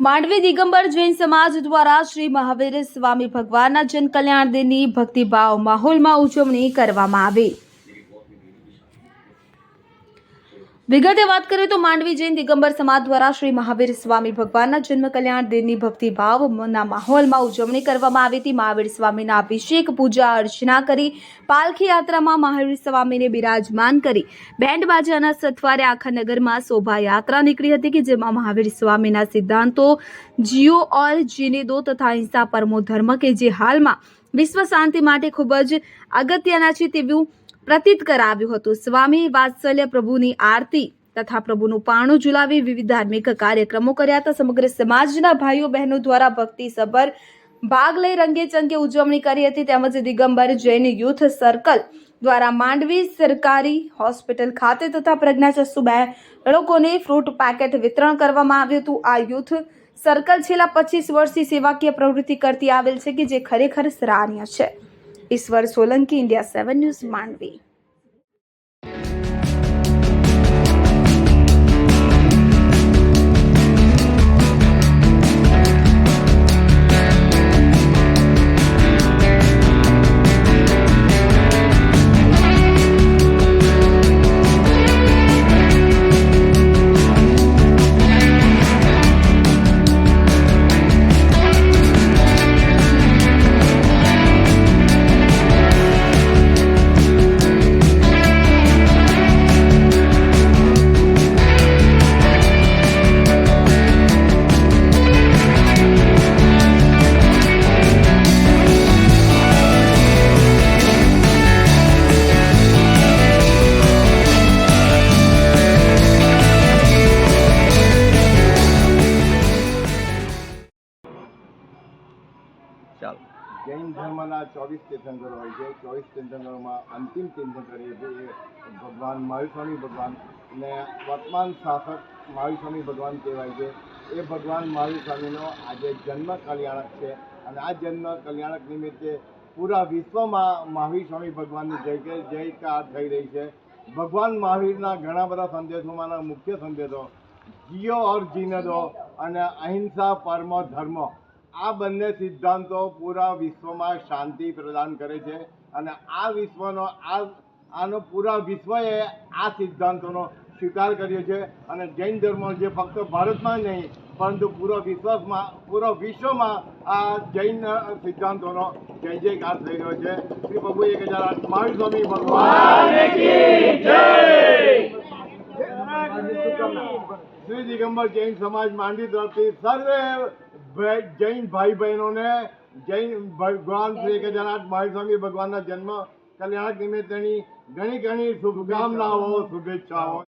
માંડવી દિગંબર જૈન સમાજ દ્વારા શ્રી મહાવીર સ્વામી ભગવાનના જન કલ્યાણ દિનની ભક્તિભાવ માહોલમાં ઉજવણી કરવામાં આવી. વિગતે વાત કરીએ તો માંડવી જૈન દિગંબર સમાજ દ્વારા શ્રી મહાવીર સ્વામી ભગવાનના જન્મ કલ્યાણ દિનની ભક્તિભાવના માહોલમાં ઉજવણી કરવામાં આવી હતી. મહાવીર સ્વામીના અભિષેક, પૂજા, અર્ચના કરી પાલખી યાત્રામાં મહાવીર સ્વામીને બિરાજમાન કરી બેન્ડ બાજાના સથવારે આખા નગરમાં શોભાયાત્રા નીકળી હતી કે જેમાં મહાવીર સ્વામીના સિદ્ધાંતો, જીઓ ઓલ જીને દો તથા અહિંસા પરમો ધર્મ કે જે હાલમાં વિશ્વ શાંતિ માટે ખૂબ જ અગત્યના છે તેવું પ્રતીત કરાવ્યું હતું. સ્વામી વાત્સલ્ય પ્રભુની આરતી તથા પ્રભુનું પાણું ઝુલાવી વિવિધ ધાર્મિક કાર્યક્રમો કર્યા હતા. સમગ્ર સમાજના ભાઈઓ, બહેનો દ્વારા ભક્તિ સભર ભાગ લઈ રંગે ચંગે ઉજવણી કરી હતી. તેમજ દિગંબર જૈન યુથ સર્કલ દ્વારા માંડવી સરકારી હોસ્પિટલ ખાતે તથા પ્રજ્ઞાચક્ષુ બાળકોને ફ્રૂટ પેકેટ વિતરણ કરવામાં આવ્યું હતું. આ યુથ સર્કલ છેલ્લા પચીસ વર્ષથી સેવાકીય પ્રવૃત્તિ કરતી આવેલ છે કે જે ખરેખર સરાહનીય છે. Ishwar Solanki India seven news Mandvi ચાલો. જૈન ધર્મના ચોવીસ તીર્થંકરો હોય છે. ચોવીસ તીર્થંકરોમાં અંતિમ તીર્થંકર એ ભગવાન મહાવીસ્વામી ભગવાન ને વર્તમાન શાસક મહાવીસ્વામી ભગવાન કહેવાય છે. એ ભગવાન મહાવીસ્વામીનો આજે જન્મ કલ્યાણક છે અને આ જન્મ કલ્યાણક નિમિત્તે પૂરા વિશ્વમાં મહાવીર ભગવાનની જય જયકાર થઈ રહી છે. ભગવાન મહાવીરના ઘણા બધા સંદેશોમાંના મુખ્ય સંદેશો જીઓ ઓર જીને દો અને અહિંસા પરમો ધર્મ. આ બંને સિદ્ધાંતો પૂરા વિશ્વમાં શાંતિ પ્રદાન કરે છે અને આ વિશ્વનો આ આનો પૂરા વિશ્વએ આ સિદ્ધાંતોનો સ્વીકાર કર્યો છે અને જૈન ધર્મ જે ફક્ત ભારતમાં નહીં પરંતુ પૂરા વિશ્વમાં પૂરા વિશ્વમાં આ જૈન સિદ્ધાંતોનો જય જયકાર થઈ રહ્યો છે. શ્રી પ્રભુ એક હજાર આઠ મહાવીર સ્વામી ભગવાન. શ્રી દિગંબર જૈન સમાજ માંડવી તરફથી સર્વે જૈન ભાઈ બહેનોને જૈન ભગવાન શ્રી આઠ મહાવીર સ્વામી ભગવાનના જન્મ કલ્યાણક નિમિત્તેની ઘણી ઘણી શુભકામનાઓ શુભેચ્છાઓ.